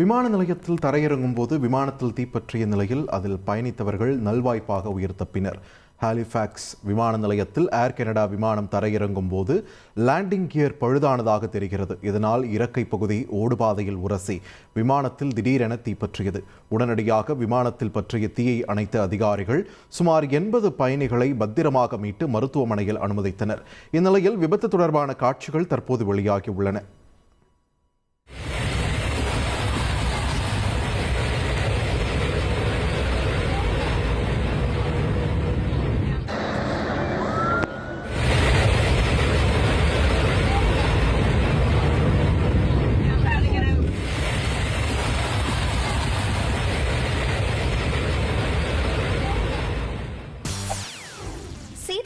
விமான நிலையத்தில் தரையிறங்கும் போது விமானத்தில் தீப்பற்றிய நிலையில் அதில் பயணித்தவர்கள் நல்வாய்ப்பாக உயிர் தப்பினர் ஹாலிஃபேக்ஸ் விமான நிலையத்தில் ஏர் கனடா விமானம் தரையிறங்கும் போது லேண்டிங் கியர் பழுதானதாக தெரிகிறது. இதனால் இறக்கை பகுதி ஓடுபாதையில் உரசி விமானத்தில் திடீரென தீப்பற்றியது உடனடியாக விமானத்தில் பற்றிய தீயை அணைத்த அதிகாரிகள் சுமார் எண்பது பயணிகளை பத்திரமாக மீட்டு மருத்துவமனையில் அனுமதித்தனர். இந்நிலையில் விபத்து தொடர்பான காட்சிகள் தற்போது வெளியாகி உள்ளன.